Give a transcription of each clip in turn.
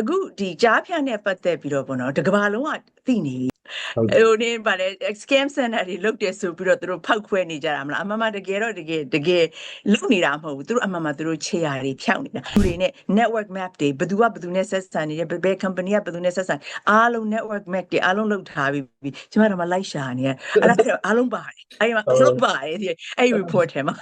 အခုဒီကြားဖြတ်နဲ့ပတ်သက်ပြီးတော့ပေါ့နော်တကဘာလုံးကသိနေပြီဟုတ်ဟိုနေပါလေ scam center တွေလုတ်တယ်ဆိုပြီးတော့သူတို့ဖောက်ခွဲနေကြတာမလားအမှန်မှတကယ်တော့တကယ်တကယ်လုတ်နေတာမဟုတ်ဘူးသူတို့အမှန်မှသူတို့ခြေရာတွေဖြောက်နေတာသူတွေနဲ့ network map တွေဘယ်သူကဘယ်သူနဲ့ဆက်ဆံနေတယ်ဘယ်ဘယ် company ကဘယ်သူနဲ့ဆက်ဆံအားလုံး network map တွေအားလုံးလုတ်ထားပြီးကျမတို့မလိုက်ရှာနေရအဲ့ဒါအဲ့တော့အားလုံးပါတယ်အဲ့ဒီမှာအားလုံးပါတယ်ဒီအဲ့ဒီ report ထဲမှာ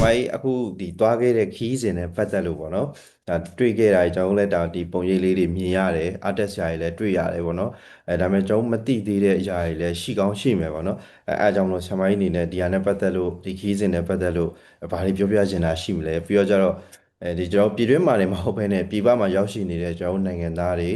ဟိုအဲ့အခုဒီတွားခဲ့တဲ့ခီးစဉ်နဲ့ပတ်သက်လို့ပေါ့နော်ဒါတွေ့ခဲ့တာကျွန်တော်တို့လည်းဒါဒီပုံရိပ်လေးတွေမြင်ရတယ် artist ရာတွေလည်းတွေ့ရတယ်ပေါ့နော်အဲဒါပေမဲ့ကျွန်တော်မသိသေးတဲ့အရာတွေလည်းရှိကောင်းရှိမယ်ပေါ့နော်အဲအဲအကြောင်းလို့ဆမိုင်းအနေနဲ့ဒီဟာနဲ့ပတ်သက်လို့ဒီခီးစဉ်နဲ့ပတ်သက်လို့ဘာတွေပြောပြချင်တာရှိမလဲပြီးတော့ကျတော့အဲဒီကျွန်တော်ပြည်တွင်းမှာလည်းမဟုတ်ဘဲနဲ့ပြည်ပမှာရောက်ရှိနေတဲ့ကျွန်တော်တို့နိုင်ငံသားတွေ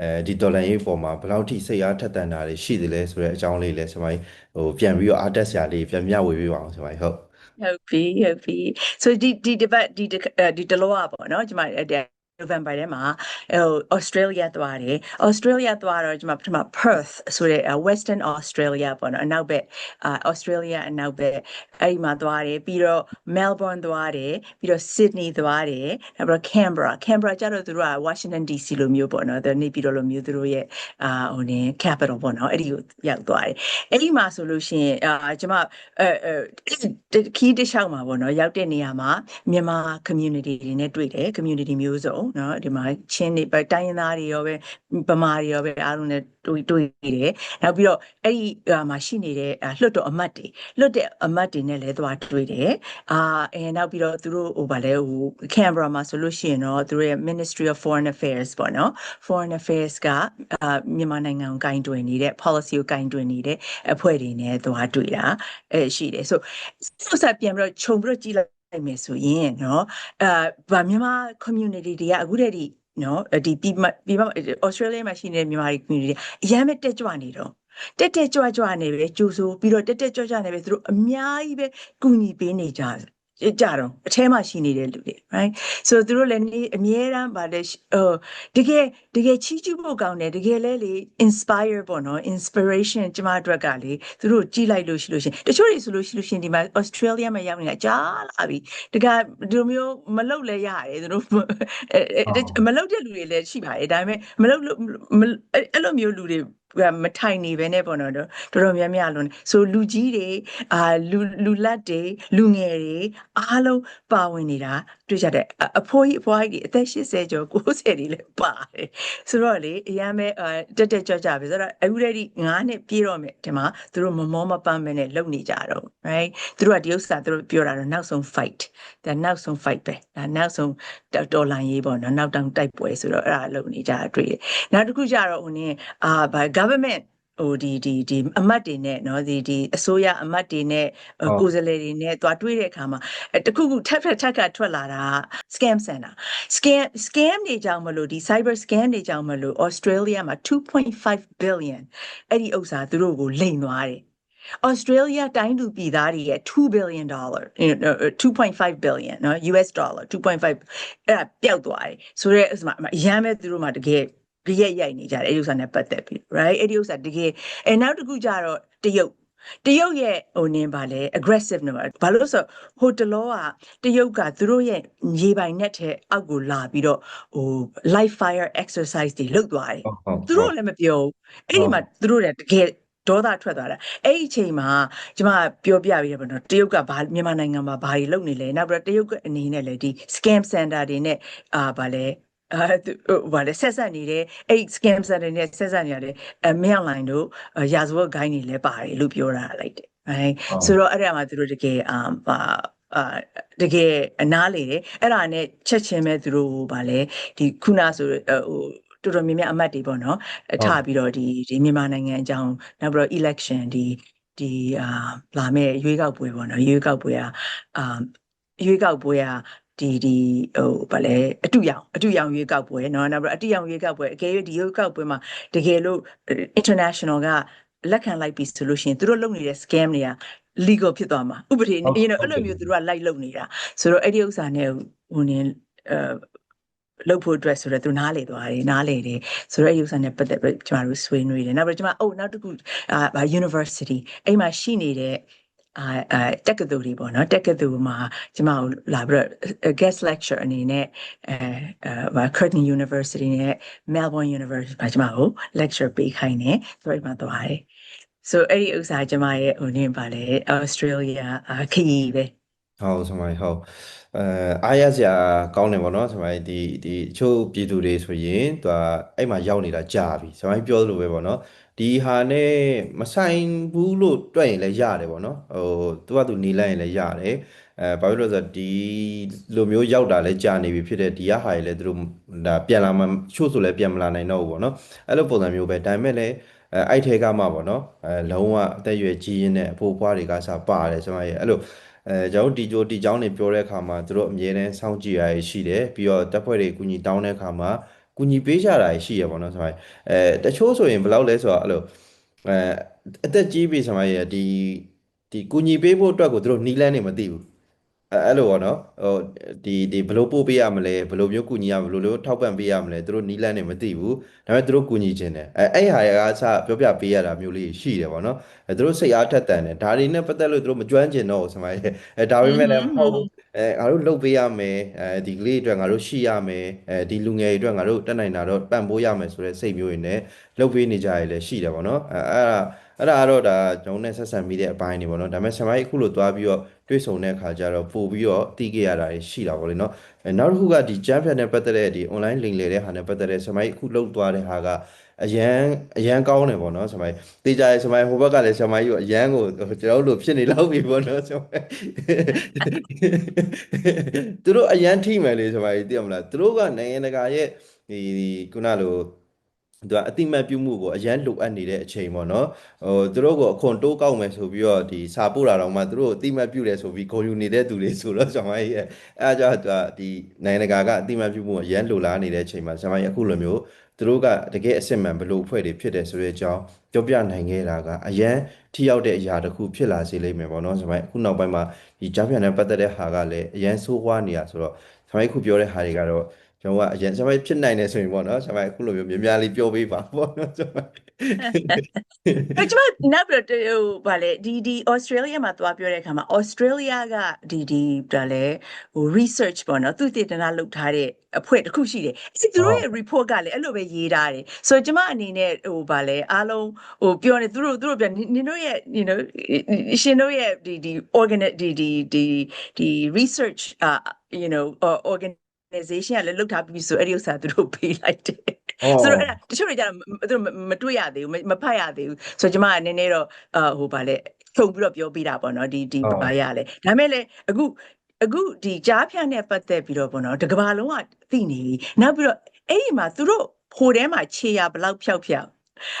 အဲဒီဒေါ်လာရေးပေါ်မှာဘယ်လောက်ထိစိတ်အားထက်သန်တာတွေရှိသလဲဆိုတဲ့အကြောင်းလေးလည်းဆမိုင်းဟိုပြန်ပြီးတော့ artist ရာလေးပြန်မျှဝေပေးပါအောင်ဆမိုင်းဟုတ် ဟုတ်ပြီဟုတ်ပြီ so ဒီဒီဒီဘက်ဒီတစ်အဲ့ဒီတလောอ่ะပေါ့เนาะကျမအဲ့ဒါ November ထဲမှာဟို Australia သွားတယ် Australia သွားတော့ကျမပထမ Perth ဆိုတဲ့ Western Australia ပေါ့နော်အနောက်ဘက်အာ Australia အနောက်ဘက်အဲ့ဒီမှာသွားတယ်ပြီးတော့ Melbourne သွားတယ်ပြီးတော့ Sydney သွားတယ်နောက်ပြီးတော့ Canberra Canberra ကျတော့သူတို့က Washington DC လိုမျိုးပေါ့နော်သူနေပြည်တော်လိုမျိုးသူတို့ရဲ့အာဟိုနေ capital ပေါ့နော်အဲ့ဒီကိုရောက်သွားတယ်အဲ့ဒီမှာဆိုလို့ရှိရင်အာကျမအဲအဲခီးတစ်လျှောက်မှာပေါ့နော်ရောက်တဲ့နေရာမှာမြန်မာ community တွေနဲ့တွေ့တယ် community မျိုးစုံနော်ဒီမှာချင်းတွေပဲတိုင်းရင်းသားတွေရောပဲဗမာတွေရောပဲအားလုံးနဲ့တွေ့တွေ့တယ်နောက်ပြီးတော့အဲ့ဒီဟာမှာရှိနေတဲ့လွတ်တော်အမတ်တွေလွတ်တဲ့အမတ်တွေနဲ့လည်းသွားတွေ့တယ်အာအဲနောက်ပြီးတော့သူတို့ဟိုဗာလဲဟို Canberra မှာဆိုလို့ရှိရင်တော့သူတို့ရဲ့ Ministry of Foreign Affairs ပေါ့နော် Foreign Affairs ကအာမြန်မာနိုင်ငံကိုကင်တွင်နေတဲ့ policy ကိုကင်တွင်နေတဲ့အဖွဲ့တွေနဲ့သွားတွေ့တာအဲရှိတယ်ဆိုဆက်ပြန်ပြီးတော့ခြုံပြီးတော့ကြည့်လိုက် လိုက်မယ်ဆိုရင်เนาะအာဗာမြန်မာ community တွေကအခုတည်းဒီเนาะဒီပြည်မပြည်မ Australia မှာရှိနေတဲ့မြန်မာတွေ community အရမ်းပဲတက်ကြွနေတော့တက်တက်ကြွကြွနေပဲကြိုးဆိုပြီးတော့တက်တက်ကြွကြွနေပဲသူတို့အများကြီးပဲကူညီပေးနေကြတယ် ကြတော့အထဲမှာရှိနေတဲ့လူတွေ right so သူတို့လည်းနေအမြဲတမ်းဗာလဲဟိုတကယ်တကယ်ချီးကျူးဖို့ကောင်းတယ်တကယ်လဲလေ inspire ပေါ့နော် inspiration ကျမအတွက်ကလေသူတို့ကြည်လိုက်လို့ရှိလို့ရှင်တချို့တွေဆိုလို့ရှိလို့ရှင်ဒီမှာ Australia မှာရောက်နေတာကြားလာပြီတကယ်ဒီလိုမျိုးမလုပ်လဲရတယ်သူတို့အဲအဲမလုပ်တဲ့လူတွေလည်းရှိပါတယ်ဒါပေမဲ့မလုပ်လို့မအဲ့အဲ့လိုမျိုးလူတွေက မထိုင်နေပဲနဲ့ပေါ့နော်တော်တော်များများလုံးဆိုလူကြီးတွေအာလူလူလက်တွေလူငယ်တွေအားလုံးပါဝင်နေတာ တွေ့ကြတဲ့အအဖိုးကြီးအဖွားကြီးတွေအသက်80ကျော်90တွေလည်းပါတယ်ဆိုတော့လေအရန်ပဲအာတက်တက်ကြွကြွပဲဆိုတော့အခုတည်းက9နှစ်ပြည့်တော့မယ်ဒီမှာသူတို့မမောမပန်းပဲနဲ့လုံနေကြတော့ right သူတို့ကဒီဥစ္စာသူတို့ပြောတာတော့နောက်ဆုံး fight ဒါနောက်ဆုံး fight ပဲဒါနောက်ဆုံးတော်လန်ရေးပေါ့နော်နောက်တောင်တိုက်ပွဲဆိုတော့အဲ့ဒါလုံနေကြတာတွေ့တယ်နောက်တစ်ခုကျတော့ဟိုနည်းအာဗာ government ဟိုဒီဒီဒီအမတ်တွေနဲ့เนาะဒီဒီအစိုးရအမတ်တွေနဲ့ကိုယ်စားလှယ်တွေနဲ့တွားတွေ့တဲ့အခါမှာတခုခုထပ်ထပ်ထပ်ကထွက်လာတာ scam center scam scam တွေကြောင့်မလို့ဒီ cyber scam တွေကြောင့်မလို့ Australia မှာ2.5 billion အဲ့ဒီဥစ္စာသူတို့ကိုလိမ်သွားတယ် Australia တိုင်းသူပြည်သားတွေရဲ့2 billion dollar 2.5 billion เนาะ US dollar 2.5အဲ့ဒါပျောက်သွားတယ်ဆိုတော့အမှအရမ်းပဲသူတို့မှာတကယ်ကြ ရက်ရိုက်နေကြတယ်အဲ့ဒီဥစ္စာနဲ့ပတ်သက်ပြီး right အဲ့ဒီဥစ္စာတကယ်အဲနောက်တစ်ခုကျတော့တရုတ်တရုတ်ရဲ့ဟိုနင်းပါလေ aggressive နော်ဘာလို့လဲဆိုဟိုတလောကတရုတ်ကသူတို့ရဲ့ရေပိုင်နဲ့ထဲအောက်ကိုလာပြီးတော့ဟို live fire exercise တွေလုပ်သွားတယ်ဟုတ်ဟုတ်သူတို့လည်းမပြောဘူးအဲ့ဒီမှာသူတို့လည်းတကယ်ဒေါသထွက်သွားတာအဲ့ဒီအချိန်မှာကျမပြောပြပြီးရပါတော့တရုတ်ကဘာမြန်မာနိုင်ငံမှာဘာတွေလုပ်နေလဲနောက်ပြီးတော့တရုတ်ကအနေနဲ့လည်းဒီ scam center တွေနဲ့အာဗာလဲ အာသူဟိုဗာလဲဆက်ဆက်နေတဲ့အဲ့ scam center တွေနဲ့ဆက်ဆက်နေရတယ်အမင်းအွန်လိုင်းတို့အာရာဇဝတ်ဂိုင်းတွေလည်းပါတယ်လို့ပြောတာလိုက်တယ်အဲဆိုတော့အဲ့ဒါမှသူတို့တကယ်အာဗာအာတကယ်အနားလေတယ်အဲ့ဒါနဲ့ချက်ချင်းပဲသူတို့ဗာလဲဒီခုနဆိုဟိုတော်တော်များများအမတ်တွေပေါ့နော် အထပြီးတော့ဒီဒီမြန်မာနိုင်ငံအကြောင်းနောက်ပြီးတော့ election ဒီဒီအာလာမဲ့ရွေးကောက်ပွဲပေါ့နော်ရွေးကောက်ပွဲอ่ะအာရွေးကောက်ပွဲอ่ะ ဒီဒီဟိုဗာလဲအတူရောင်အတူရောင်ရွေးကောက်ပွဲเนาะနောက်ပြီးတော့အတူရောင်ရွေးကောက်ပွဲအကယ်၍ဒီရွေးကောက်ပွဲမှာတကယ်လို့ international ကလက်ခံလိုက်ပြီဆိုလို့ရှိရင်သူတို့လုပ်နေတဲ့ scam တွေက legal ဖြစ်သွားမှာဥပဒေနဲ့ you know အဲ့လိုမျိုးသူတို့ကလိုက်လုပ်နေတာဆိုတော့အဲ့ဒီဥစ္စာနဲ့ဟိုနေအဲ လုပ်ဖို့အတွက်ဆိုတော့သူနားလေသွားတယ်နားလေတယ်ဆိုတော့အဲ့ဒီဥစ္စာနဲ့ပတ်သက်ပြီးကျမတို့ဆွေးနွေးတယ်နောက်ပြီးကျမအိုးနောက်တစ်ခုအာ university အဲ့မှာရှိနေတဲ့ အာအဲတက္ကသိုလ်တွေပေါ့နော်တက္ကသိုလ်မှာကျမတို့လာပြီးတော့ guest lecture အနေနဲ့အဲအဲ Curtin University နဲ့ Melbourne University မှာကျမတို့ lecture ပေးခိုင်းတယ်ဆိုတော့အဲ့မှာသွားတယ် so အဲ့ဒီဥစ္စာကျမရဲ့ဟိုနေပါလေ Australia ခရီးပဲဟုတ်ဆမိုင်းဟုတ်အဲအားရစရာကောင်းတယ်ဗောနော်ဆမိုင်းဒီဒီအချို့ပြည်သူတွေဆိုရင်သူကအဲ့မှာရောက်နေတာကြာပြီဆမိုင်းပြောသလိုပဲဗောနော် ဒီဟာနဲ့မဆိုင်ဘူးလို့တွက်ရင်လည်းရတယ်ပေါ့နော်ဟိုသူကသူနေလိုက်ရင်လည်းရတယ်အဲဘာဖြစ်လို့လဲဆိုတော့ဒီလိုမျိုးရောက်တာလဲကြာနေပြီဖြစ်တဲ့ဒီရဟာရလဲသူတို့ဒါပြန်လာမှချို့ဆိုလဲပြန်မလာနိုင်တော့ဘူးပေါ့နော်အဲ့လိုပုံစံမျိုးပဲဒါပေမဲ့လည်းအဲအဲ့ထဲကမှပေါ့နော်အဲလုံးဝအသက်ရွယ်ကြီးရင်းနဲ့အဖိုးဖွားတွေကစပါတယ်ကျွန်မရဲ့အဲ့လိုအဲကျွန်တော်ဒီကြိုဒီကြောင်းတွေပြောတဲ့အခါမှာသူတို့အမြဲတမ်းစောင့်ကြည့်ရရှိတယ်ပြီးတော့တပ်ဖွဲ့တွေအကူအညီတောင်းတဲ့အခါမှာ ကူညီပေးကြတာရှိရပါတော့ဆိုရင်အဲတချို့ဆိုရင်ဘယ်လောက်လဲဆိုတော့အဲ့လိုအဲအသက်ကြီးပြီဆိုမှရဒီဒီကူညီပေးဖို့အတွက်ကိုသူတို့နီးလန်းနေမသိဘူး အဲအဲ့လိုပေါ့နော်ဟိုဒီဒီဘယ်လိုပို့ပေးရမလဲဘယ်လိုမျိုးကူညီရမလဲဘယ်လိုမျိုးထောက်ပံ့ပေးရမလဲသူတို့နီးလန်းနေမသိဘူးဒါပေမဲ့သူတို့ကူညီခြင်းတယ်အဲအဲ့ဟာကစပြောပြပေးရတာမျိုးလေးရှိတယ်ပေါ့နော်အဲသူတို့စိတ်အားထက်သန်တယ်ဒါတွေနဲ့ပတ်သက်လို့သူတို့မကြွမ်းကျင်တော့ဘူးဆိုမှအဲဒါပေမဲ့လည်းမဟုတ်ဘူးအဲငါတို့လုပ်ပေးရမယ်အဲဒီကလေးအတွက်ငါတို့ရှိရမယ်အဲဒီလူငယ်တွေအတွက်ငါတို့တက်နိုင်တာတော့ပံ့ပိုးရမယ်ဆိုတဲ့စိတ်မျိုးတွေနဲ့လုပ်ပေးနေကြရလည်းရှိတယ်ပေါ့နော်အဲအဲ့ဒါအဲ့ဒါကတော့ဒါကျွန်တော်နဲ့ဆက်ဆံမိတဲ့အပိုင်းတွေပေါ့နော်ဒါပေမဲ့ဆမိုင်းအခုလို့သွားပြီးတော့ တွေ့ဆုံတဲ့အခါကျတော့ပို့ပြီးတော့တီးခဲ့ရတာတွေရှိတာပေါ့လေနော်အဲနောက်တစ်ခုကဒီကျန်းဖက်နဲ့ပတ်သက်တဲ့ဒီ online လိမ်လည်တဲ့ဟာနဲ့ပတ်သက်တဲ့ဆမိုင်းအခုလောက်သွားတဲ့ဟာကအရန်အရန်ကောင်းတယ်ပေါ့နော်ဆမိုင်းတေးကြရဲဆမိုင်းဟိုဘက်ကလည်းဆမိုင်းကိုအရန်ကိုကျွန်တော်တို့လိုဖြစ်နေလောက်ပြီပေါ့နော်ဆမိုင်းသူတို့အရန်ထိမယ်လေဆမိုင်းသိရမလားသူတို့ကနိုင်ငံတကာရဲ့ဒီခုနလို သူကအတိမတ်ပြုမှုကိုအရန်လိုအပ်နေတဲ့အချိန်ပေါ့နော်ဟိုသူတို့ကိုအခွန်တိုးကောက်မယ်ဆိုပြီးတော့ဒီစာပို့တာတော့မှသူတို့ကိုအတိမတ်ပြုတယ်ဆိုပြီးဂုဏ်ယူနေတဲ့သူတွေဆိုတော့ဆမိုင်းရဲ့အဲအကြောင်းသူကဒီနိုင်ငံတကာကအတိမတ်ပြုမှုအရန်လိုလားနေတဲ့အချိန်မှာဆမိုင်းအခုလိုမျိုးသူတို့ကတကယ်အစ်စ်မှန်ဘလို့အဖွဲ့တွေဖြစ်တယ်ဆိုတဲ့အကြောင်းပြောပြနိုင်ခဲ့တာကအရန်ထိရောက်တဲ့အရာတစ်ခုဖြစ်လာစေလိမ့်မယ်ပေါ့နော်ဆမိုင်းအခုနောက်ပိုင်းမှာဒီကြားပြန်နဲ့ပတ်သက်တဲ့ဟာကလည်းအရန်ဆိုးဝါးနေရဆိုတော့ဆမိုင်းအခုပြောတဲ့ဟာတွေကတော့ ကျွန်တော်ကအရင်ဆမိုင်းဖြစ်နိုင်တယ်ဆိုရင်ပေါ့နော်ဆမိုင်းအခုလိုမျိုးများများလေးပြောပေးပါပေါ့နော်ဆမိုင်းအဲ့ကျမနောက်ပြီးတော့ဟိုဗာလေဒီဒီ Australia မှာသွားပြောတဲ့အခါမှာ Australia ကဒီဒီဒါလေဟို research ပေါ့နော်သူတည်တနာလုပ်ထားတဲ့အဖွဲ့တစ်ခုရှိတယ်အဲ့ဒီသူတို့ရဲ့ report ကလည်းအဲ့လိုပဲရေးထားတယ်ဆိုတော့ကျမအနေနဲ့ဟိုဗာလေအားလုံးဟိုပြောနေသူတို့သူတို့ပြောနင်တို့ရဲ့ you know ရှင်တို့ရဲ့ဒီဒီ organ ဒီဒီဒီဒီ research အာ you know organ organization ကလည်းလုတ်ထားပြီးဆိုအဲ့ဒီဥစ္စာသူတို့ပေးလိုက်တယ်အော်ဆိုတော့အဲ့ဒါတချို့တွေကျတော့မသူတို့မမတွေ့ရသေးဘူးမမဖတ်ရသေးဘူးဆိုတော့ကျမကနည်းနည်းတော့အာဟိုဗာလဲထုံပြီးတော့ပြောပြတာပေါ့နော်ဒီဒီဟုတ်ဘာရလဲဒါမဲ့လေအခုအခုဒီကြားဖြတ်နဲ့ပတ်သက်ပြီးတော့ပေါ့နော်တစ်ကဘာလုံးကသိနေပြီနောက်ပြီးတော့အဲ့ဒီမှာသူတို့ဖိုထဲမှာခြေရဘလောက်ဖြောက်ဖြောက်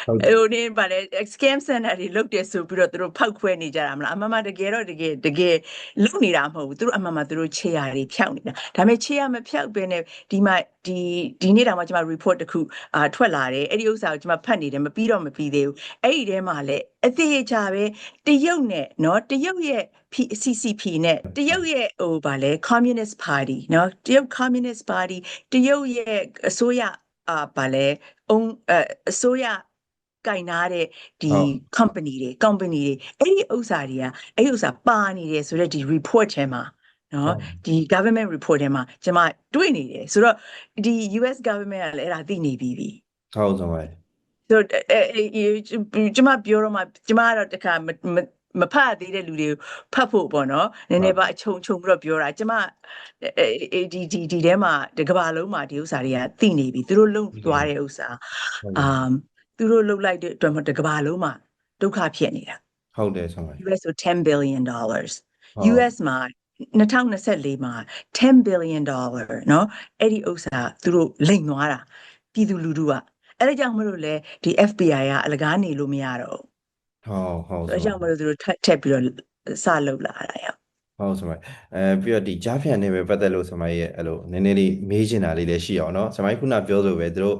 ဟုတ်တယ် ဟိုနေဗာလဲ scam center တွေလုတ်တယ်ဆိုပြီးတော့သူတို့ဖောက်ခွဲနေကြတာမလားအမှန်မှန်တကယ်တော့တကယ်တကယ်လုတ်နေတာမဟုတ်ဘူးသူတို့အမှန်မှန်သူတို့ခြေရတွေဖြောက်နေတာဒါပေမဲ့ခြေရမဖြောက်ဘဲနဲ့ဒီမှာဒီဒီနေ့တောင်မှကျွန်မ report တစ်ခုအာထွက်လာတယ်အဲ့ဒီဥစ္စာကိုကျွန်မဖတ်နေတယ်မပြီးတော့မပြီးသေးဘူးအဲ့ဒီထဲမှာလည်းအသေးချာပဲတရုတ်နဲ့เนาะတရုတ်ရဲ့ P- CCP နဲ့တရုတ်ရဲ့ဟိုဗာလဲ Communist Party เนาะတရုတ် Communist Party တရုတ်ရဲ့အစိုးရအာဗာလဲအုံအအစိုးရ ကင်နာတဲ့ဒီ company တွေ company တွေအဲ့ဒီဥစ္စာတွေကအဲ့ဒီဥစ္စာပါနေတယ်ဆိုတော့ဒီ report ထဲမှာနော်ဒီ government report ထဲမှာကျွန်မတွေ့နေတယ်ဆိုတော့ဒီ US government ကလည်းအဲ့ဒါသိနေပြီးပြီဟုတ်ဆုံးပါတယ်ဆိုတော့ကျွန်မပြောတော့မှကျွန်မကတော့တခါမဖတ်သေးတဲ့လူတွေကိုဖတ်ဖို့ပေါ့နော်နည်းနည်းပါအချုံချုံပြီးတော့ပြောတာကျမဒီဒီဒီထဲမှာတကဘာလုံးမှာဒီဥစ္စာတွေကသိနေပြီသူတို့လုံသွားတဲ့ဥစ္စာအာ သူတို့လုံလိုက်တဲ့အတွက်မှဒီကဘာလုံးမှာဒုက္ခဖြစ်နေတာ ဟုတ်တယ်ဆမိုင်း US ဆို10 billion dollars ဟုတ် US မှာ2024မှာ10 billion dollar เนาะအဲ့ဒီဥစ္စာသူတို့လိမ်သွားတာပြည်သူလူထုကအဲ့ဒါကြောင့်မလို့လေဒီ FBI ကအလကားနေလို့မရတော့ ဟုတ်ဟုတ် ဘူးအဲ့ဒါကြောင့်မလို့သူတို့ထပ်ထပ်ပြီးတော့စလုပ်လာတာရ ဟုတ်ဆမိုင်းအဲပြီးတော့ဒီကြားဖြန်နေပဲပတ်သက်လို့ဆမိုင်းရဲ့အဲ့လိုနည်းနည်းလေးမေးချင်တာလေးလည်းရှိအောင်เนาะဆမိုင်းခုနပြောဆိုပဲသူတို့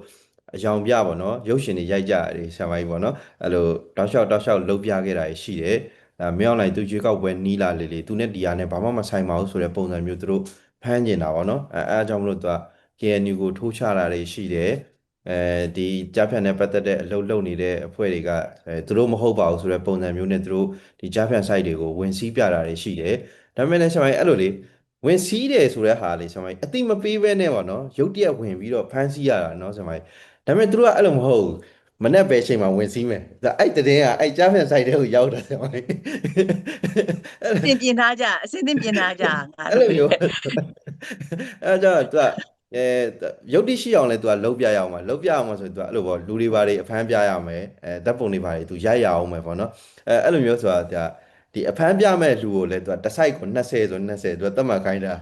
အယောင်ပြပေါ့နော်ရုပ်ရှင်တွေရိုက်ကြတယ်ဆရာမကြီးပေါ့နော်အဲ့လိုတောက်လျှောက်တောက်လျှောက်လှုပ်ပြခဲ့တာရှိတယ်ဒါမင်းအောင်လိုက်သူရွေးကောက်ပွဲနီးလာလေလေသူနဲ့ဒီဟာနဲ့ဘာမှမဆိုင်ပါဘူးဆိုတဲ့ပုံစံမျိုးသူတို့ဖမ်းကျင်တာပေါ့နော်အဲအဲအကြောင်းမလို့သူက KNU ကိုထိုးချတာတွေရှိတယ်အဲဒီကြားဖြန့်နဲ့ပတ်သက်တဲ့အလုပ်လုပ်နေတဲ့အဖွဲ့တွေကအဲသူတို့မဟုတ်ပါဘူးဆိုတဲ့ပုံစံမျိုးနဲ့သူတို့ဒီကြားဖြန့် site တွေကိုဝင်စီးပြတာတွေရှိတယ်ဒါပေမဲ့လည်းဆရာမကြီးအဲ့လိုလေဝင်စီးတယ်ဆိုတဲ့ဟာလေဆရာမကြီးအတိမပေးဘဲနဲ့ပေါ့နော်ရုတ်တရက်ဝင်ပြီးတော့ဖမ်းစီးရတာနော်ဆရာမကြီး ဒါပေမဲ့သူတို့ကအဲ့လိုမဟုတ်ဘူးမနေ့ပဲချိန်မှာဝင်စီးမယ်ဒါအဲ့တည်းကအဲ့ကြားဖြတ် site တွေကိုရောက်တာဆရာမကြီးအဲ့လိုပြင်ပြင်ထားကြအစင်းသင်းပြင်ထားကြငါအဲ့တို့လိုမျိုးအဲ့ကြောင့်သူကအဲရုပ်တိရှိအောင်လဲသူကလုံးပြရအောင်ပါလုံးပြအောင်ပါဆိုရင်သူကအဲ့လိုပေါ့လူတွေဘာတွေအဖမ်းပြရမယ်အဲဓာတ်ပုံတွေဘာတွေသူရိုက်ရအောင်မယ်ပေါ့နော်အဲအဲ့လိုမျိုးဆိုတာသူကဒီအဖမ်းပြမဲ့လူကိုလဲသူကတစ်ဆိုင်ကို20ဆို20သူကတတ်မှတ်ခိုင်းတာ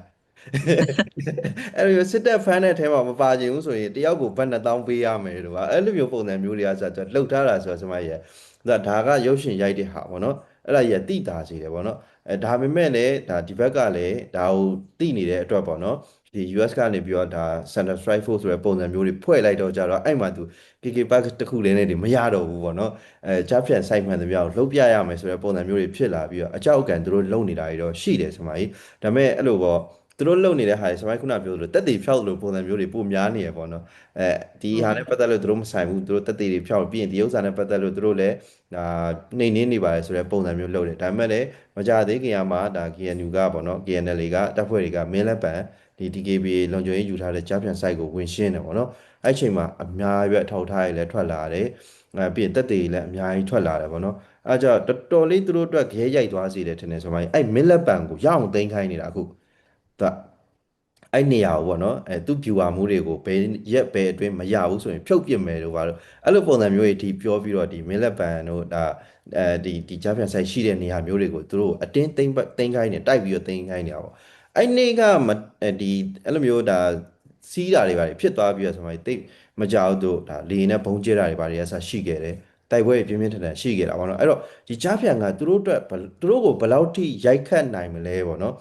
အဲ့လိုမျိုးစစ်တပ်ဖမ်းတဲ့အထဲမှာမပါချင်ဘူးဆိုရင်တယောက်ကိုဘတ်2000ပေးရမယ်တို့ကအဲ့လိုမျိုးပုံစံမျိုးတွေကဆိုတော့လှုပ်ထားတာဆိုတော့ကျွန်မရဲ့ဒါဒါကရုပ်ရှင်ရိုက်တဲ့ဟာပေါ့နော်အဲ့ဒါကြီးကတိတာစီတယ်ပေါ့နော်အဲဒါပေမဲ့လည်းဒါဒီဘက်ကလည်းဒါကိုတိနေတဲ့အတွက်ပေါ့နော်ဒီ US ကနေပြီးတော့ဒါ Center Strike Force ဆိုတဲ့ပုံစံမျိုးတွေဖွဲ့လိုက်တော့ကြတော့အဲ့မှာသူ KK Park တစ်ခုလေးနဲ့တွေမရတော့ဘူးပေါ့နော်အဲကြားဖြတ် site မှန်သမျှကိုလှုပ်ပြရမယ်ဆိုတဲ့ပုံစံမျိုးတွေဖြစ်လာပြီးတော့အကြောက်အကန်သူတို့လုံနေတာတွေတော့ရှိတယ်ဆမကြီးဒါပေမဲ့အဲ့လိုပေါ့ သူတို့လုံနေတဲ့ဟာတွေဆမကြီးခုနပြောသလိုတက်တေဖြောက်လို့ပုံစံမျိုးတွေပိုများနေရပေါ့နော်အဲဒီဟာနဲ့ပတ်သက်လို့သူတို့မဆိုင်ဘူးသူတို့တက်တေတွေဖြောက်ပြီးရင်ဒီဥစ္စာနဲ့ပတ်သက်လို့သူတို့လည်းဒါနှိမ်နှင်းနေပါတယ်ဆိုတဲ့ပုံစံမျိုးလုပ်တယ်ဒါပေမဲ့လည်းမကြသေးခင်ကမှဒါ KNU ကပေါ့နော် KNL ကတပ်ဖွဲ့တွေကမင်းလက်ပံဒီ DKBA လုံခြုံရေးယူထားတဲ့ကြားဖြတ် site ကိုဝင်ရှင်းတယ်ပေါ့နော်အဲ့ချိန်မှာအများရွက်ထောက်ထားရလဲထွက်လာတယ်အဲပြီးရင်တက်တေလည်းအများကြီးထွက်လာတယ်ပေါ့နော်အဲကြောင့်တော်တော်လေးသူတို့အတွက်ခဲရိုက်သွားစေတယ်ထင်တယ်ဆိုမှအဲ့မင်းလက်ပံကိုရအောင်သိမ်းခိုင်းနေတာအခု သူကအဲ့နေရာကိုပေါ့နော်အဲသူ viewer မှုတွေကိုဘယ်ရက်ဘယ်အတွင်းမရဘူးဆိုရင်ဖြုတ်ပစ်မယ်လို့ပါတော့အဲ့လိုပုံစံမျိုးတွေဒီပြောပြီးတော့ဒီမင်းလက်ပံတို့ဒါအဲဒီဒီကြားဖြတ် site ရှိတဲ့နေရာမျိုးတွေကိုသူတို့အတင်းသိမ်းသိမ်းခိုင်းနေတိုက်ပြီးတော့သိမ်းခိုင်းနေတာပေါ့အဲ့နေ့ကမဒီအဲ့လိုမျိုးဒါစီးတာတွေပါတယ်ဖြစ်သွားပြီးတော့ဆိုမှတိတ်မကြောက်တို့ဒါလေနဲ့ဘုံကျဲတာတွေပါတယ်အဆရှိခဲ့တယ်တိုက်ပွဲပြင်းပြင်းထန်ထန်ရှိခဲ့တာပေါ့နော်အဲ့တော့ဒီကြားဖြတ်ကသူတို့အတွက်ဘယ်သူတို့ကိုဘယ်လောက်ထိရိုက်ခတ်နိုင်မလဲပေါ့နော်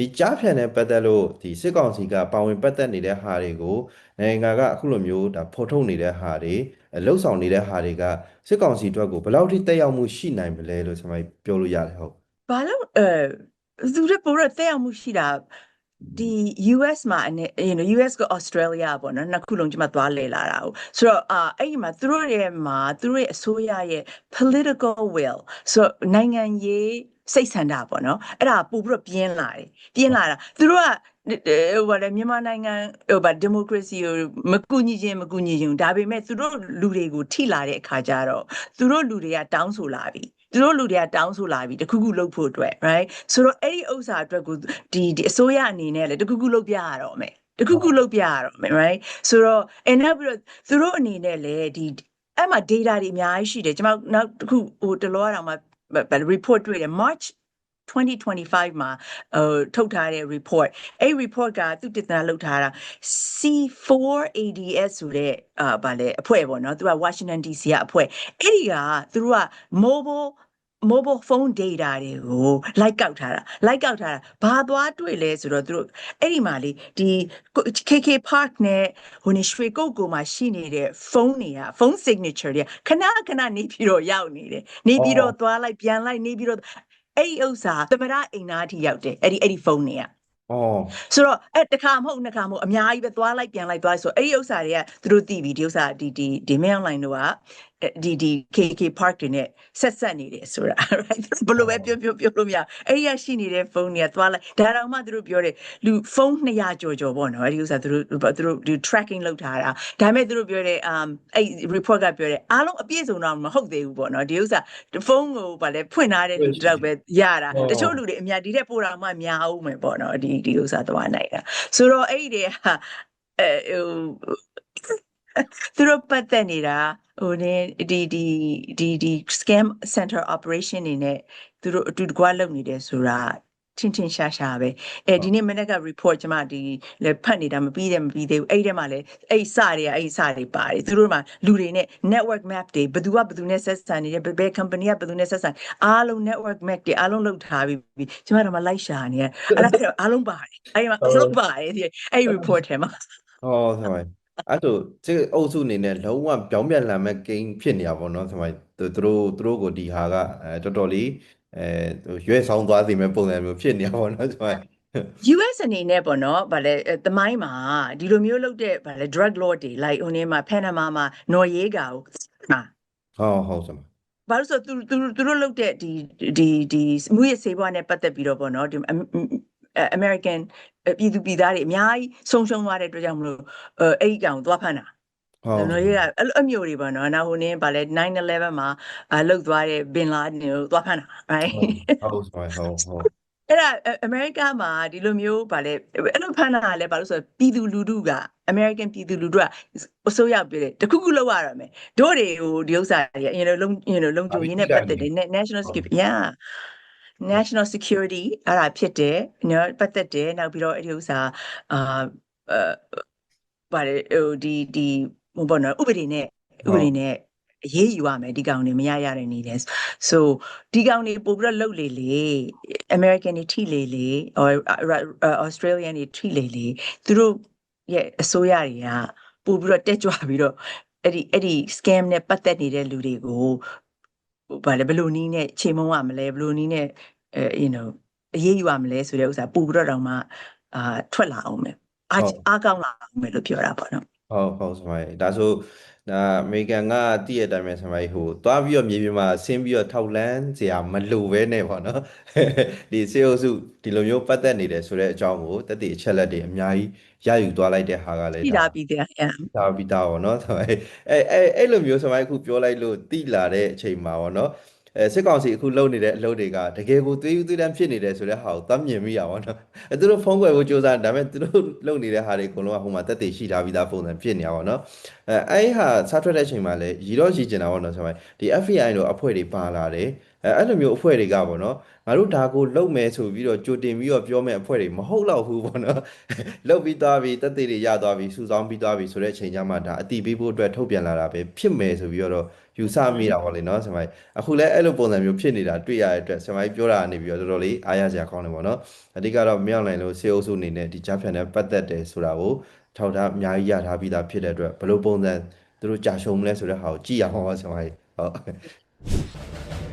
ဒီကြားဖြတ်နဲ့ပတ်သက်လို့ဒီစစ်ကောင်စီကပါဝင်ပတ်သက်နေတဲ့ဟာတွေကိုနိုင်ငံကအခုလိုမျိုးဒါဖော်ထုတ်နေတဲ့ဟာတွေလှုပ်ဆောင်နေတဲ့ဟာတွေကစစ်ကောင်စီအတွက်ကိုဘယ်လောက်ထိတက်ရောက်မှုရှိနိုင်မလဲလို့ကျွန်တော်ပြောလို့ရတယ်ဟုတ်ဘာလို့အဲသူတို့ပိုတော့တက်အောင်မှုရှိတာဒီ US မှာအနေ you know US က Australia ပေါ့နော်နှစ်ခုလုံးကျွန်မသွားလေလာတာ哦ဆိုတော့အာအဲ့ဒီမှာသူတို့ရဲ့မှာသူတို့ရဲ့အစိုးရရဲ့ political will ဆိုတော့နိုင်ငံရေး စိတ်ဆန္ဒပေါ့နော်အဲ့ဒါပို့ပြီးတော့ပြင်းလာတယ်ပြင်းလာတာသူတို့ကဟိုဗါလေမြန်မာနိုင်ငံဟိုဗါဒီမိုကရေစီကိုမကူညီခြင်းမကူညီခြင်းဒါပေမဲ့သူတို့လူတွေကိုထိလာတဲ့အခါကျတော့သူတို့လူတွေကတောင်းဆိုလာပြီသူတို့လူတွေကတောင်းဆိုလာပြီတခုခုလုပ်ဖို့အတွက် right ဆိုတော့အဲ့ဒီဥစ္စာအတွက်ကိုဒီဒီအစိုးရအနေနဲ့လည်းတခုခုလုပ်ပြရတော့မယ်တခုခုလုပ်ပြရတော့မယ် right ဆိုတော့အဲနောက်ပြီးတော့သူတို့အနေနဲ့လည်းဒီအဲ့မှာ data တွေအများကြီးရှိတယ်ကျွန်မနောက်တစ်ခုဟိုတလောတော့မှ report တွေ့တယ် March 2025မှာဟိုထုတ်ထားတဲ့ report အဲ့ report ကသူတည်တနာလုပ်ထားတာ C4ADS ဆိုတဲ့အာဗာလဲအဖွဲ့ပေါ့နော်သူက Washington DC ကအဖွဲ့အဲ့ဒီကသူတို့က mobile mobile phone data တွေကို like ကောက်ထားတာ like ကောက်ထားတာဘာသွားတွေ့လဲဆိုတော့သူတို့အဲ့ဒီမှာလေဒီ KK Park နဲ့ဟိုနေရွှေကုတ်ကိုမှာရှိနေတဲ့ဖုန်းတွေကဖုန်း signature တွေကခဏခဏနေပြီးတော့ရောက်နေတယ်နေပြီးတော့သွားလိုက်ပြန်လိုက်နေပြီးတော့အဲ့ဒီဥစ္စာသမရအိမ်သားအထိရောက်တယ်အဲ့ဒီအဲ့ဒီဖုန်းတွေကဩဆိုတော့အဲ့တစ်ခါမဟုတ်နှစ်ခါမဟုတ်အများကြီးပဲသွားလိုက်ပြန်လိုက်သွားဆိုအဲ့ဒီဥစ္စာတွေကသူတို့သိပြီဒီဥစ္စာဒီဒီဒီမင်းအွန်လိုင်းတို့က ဒီဒီ KK Park တွေနဲ့ဆက်ဆက်နေတယ်ဆိုတာ right ဘယ်လိုပဲပြောပြောပြောလို့မရအဲ့ဒီရရှိနေတဲ့ဖုန်းတွေကသွားလိုက်ဒါတော့မှသူတို့ပြောတယ်လူဖုန်း200ကျော်ကျော်ပေါ့နော်အဲ့ဒီဥစ္စာသူတို့သူတို့ဒီ tracking လုပ်ထားတာဒါပေမဲ့သူတို့ပြောတယ် um အဲ့ report ကပြောတယ်အားလုံးအပြည့်စုံတော့မဟုတ်သေးဘူးပေါ့နော်ဒီဥစ္စာဖုန်းကိုဗာလဲဖွင့်ထားတဲ့လူတော့ပဲရတာတချို့လူတွေအများဒီတဲ့ပို့တာမှများအောင်မယ်ပေါ့နော်ဒီဒီဥစ္စာသွားနိုင်တာဆိုတော့အဲ့ဒီတွေဟာအဲဟို သူတို့ပတ်သက်နေတာဟိုနေဒီဒီဒီဒီ scam center operation နေနဲ့သူတို့အတူတကွလုပ်နေတယ်ဆိုတာချင်းချင်းရှာရှာပဲအဲဒီနေ့မနေ့က report ကျမဒီလေဖတ်နေတာမပြီးတယ်မပြီးသေးဘူးအဲ့ဒီထဲမှာလေအဲ့စတွေကအဲ့စတွေပါတယ်သူတို့မှာလူတွေနဲ့ network map တွေဘယ်သူကဘယ်သူနဲ့ဆက်ဆံနေတယ်ဘယ်ဘယ် company ကဘယ်သူနဲ့ဆက်ဆံအားလုံး network map တွေအားလုံးလုပ်ထားပြီးကျမတို့မှလိုက်ရှာနေရအဲ့ဒါအဲ့အားလုံးပါတယ်အဲ့ဒီမှာအားလုံးပါတယ်ဒီအဲ့ report ထဲမှာဟောဆမိုင် အဲ့ဆိုဒီအုပ်စုအနေနဲ့လုံးဝပြောင်းပြန်လာမဲ့ဂိမ်းဖြစ်နေတာပေါ့နော်ဆမိုင်သူတို့သူတို့ကိုဒီဟာကအဲတော်တော်လေးအဲရွေးဆောင်သွားစေမဲ့ပုံစံမျိုးဖြစ်နေတာပေါ့နော်ဆမိုင် US အနေနဲ့ပေါ့နော်ဗာလဲအဲသမိုင်းမှာဒီလိုမျိုးလုပ်တဲ့ဗာလဲ drug lord တွေ like ဟိုနေမှာ Panama မှာနော်ရေးကာကိုမှာဟုတ်ဟုတ်စမဘာလို့ဆိုသူသူသူတို့လုပ်တဲ့ဒီဒီဒီမူရစေဘွားနဲ့ပတ်သက်ပြီးတော့ပေါ့နော်ဒီ American ပြည်သူပြည်သားတွေအများကြီးဆုံးရှုံးသွားတဲ့အတွက်ကြောင့်မလို့အဲအဲ့ဒီကောင်သွားဖမ်းတာဟုတ်နော်ရေးကအဲ့လိုအမျိုးတွေပေါ့နော်နောက်ဟိုနေဗာလဲ9/11မှာအလုတ်သွားတဲ့ bin laden ကိုသွားဖမ်းတာ right ဟုတ်စမဟုတ်ဟုတ်အဲ့ဒါအမေရိကမှာဒီလိုမျိုးဗာလဲအဲ့လိုဖမ်းတာကလည်းဘာလို့ဆိုတော့ပြည်သူလူထုက American ပြည်သူလူထုကအစိုးရပြည့်တယ်တခုခုလောက်ရရမယ်တို့တွေဟိုဒီဥစ္စာတွေအရင်လုံးလုံးရင်လုံးကြုံရင်းနဲ့ပတ်သက်တယ် national security yeah national security အဲ့ဒါဖြစ်တယ်နော်ပတ်သက်တယ်နောက်ပြီးတော့အဲ့ဒီဥစ္စာအာအဲဗာလေဟိုဒီဒီဟိုဘောနော်ဥပဒေနဲ့ဥပဒေနဲ့အရေးယူရမယ်ဒီကောင်တွေမရရတဲ့နေတယ် so ဒီကောင်တွေပို့ပြီးတော့လှုပ်လေလေ American တွေထိလေလေ or Australian တွေထိလေလေသူတို့ရဲ့အစိုးရတွေကပို့ပြီးတော့တက်ကြွပြီးတော့အဲ့ဒီအဲ့ဒီ scam နဲ့ပတ်သက်နေတဲ့လူတွေကို ဟိုဗာလေဘယ်လိုနည်းနဲ့ချိန်မုံရမလဲဘယ်လိုနည်းနဲ့အဲ you know အရေးယူရမလဲဆိုတဲ့ဥစ္စာပို့ပြီးတော့တောင်မှအာထွက်လာအောင်မယ်အားအားကောင်းလာအောင်မယ်လို့ပြောတာပေါ့နော်ဟုတ်ဟုတ်စမိုင်းဒါဆို ဒါအမေရိကန်ကတည့်ရတဲ့အတိုင်းပဲစမိုင်းဟိုသွားပြီးတော့မြေပြင်မှာဆင်းပြီးတော့ထောက်လန်းစရာမလိုပဲနဲ့ပေါ့နော်ဒီစေအုပ်စုဒီလိုမျိုးပတ်သက်နေတယ်ဆိုတဲ့အကြောင်းကိုတက်တည်အချက်လက်တွေအများကြီးရယူသွားလိုက်တဲ့ဟာကလည်းပြီးတာပြီးတယ်အဲ့ဒါပြီးသားပေါ့နော်ဆိုတော့အဲအဲအဲ့လိုမျိုးဆိုမှအခုပြောလိုက်လို့တိလာတဲ့အချိန်မှာပေါ့နော် အဲစစ်ကောင်စီအခုလုပ်နေတဲ့အလုပ်တွေကတကယ်ကိုသွေးယူသွေးတန်းဖြစ်နေတယ်ဆိုတဲ့ဟာကိုသတ်မြင်မိရပါတော့အဲသူတို့ဖုန်းကွယ်ကိုစူးစမ်းဒါပေမဲ့သူတို့လုပ်နေတဲ့ဟာတွေအကုန်လုံးကဟိုမှာတက်တည်ရှိထားပြီးသားပုံစံဖြစ်နေရပါတော့အဲအဲ့ဟာစားထွက်တဲ့အချိန်မှာလည်းရီတော့ရီကျင်တာပေါ့နော်ဆိုမှဒီ FBI တို့အဖွဲ့တွေပါလာတယ် အဲအဲ့လိုမျိုးအဖွဲ့တွေကပေါ့နော်ငါတို့ဒါကိုလုပ်မယ်ဆိုပြီးတော့ကြိုတင်ပြီးတော့ပြောမဲ့အဖွဲ့တွေမဟုတ်တော့ဘူးပေါ့နော်လုတ်ပြီးသွားပြီးတက်သေးတွေရသွားပြီးစူဆောင်းပြီးသွားပြီးဆိုတဲ့အချိန်ကျမှဒါအတိပေးဖို့အတွက်ထုတ်ပြန်လာတာပဲဖြစ်မယ်ဆိုပြီးတော့ယူဆမိတာပေါ့လေနော်ဆမိုင်းအခုလည်းအဲ့လိုပုံစံမျိုးဖြစ်နေတာတွေ့ရတဲ့အတွက်ဆမိုင်းပြောတာကနေပြီးတော့တော်တော်လေးအားရစရာကောင်းတယ်ပေါ့နော်အဓိကတော့မြောက်နိုင်လို့စေအုပ်စုအနေနဲ့ဒီကြားဖြတ်နဲ့ပတ်သက်တယ်ဆိုတာကိုထောက်ထားအများကြီးရထားပြီးသားဖြစ်တဲ့အတွက်ဘယ်လိုပုံစံသူတို့ကြာရှုံးမလဲဆိုတဲ့ဟာကိုကြည့်ရအောင်ပါဆမိုင်းဟုတ်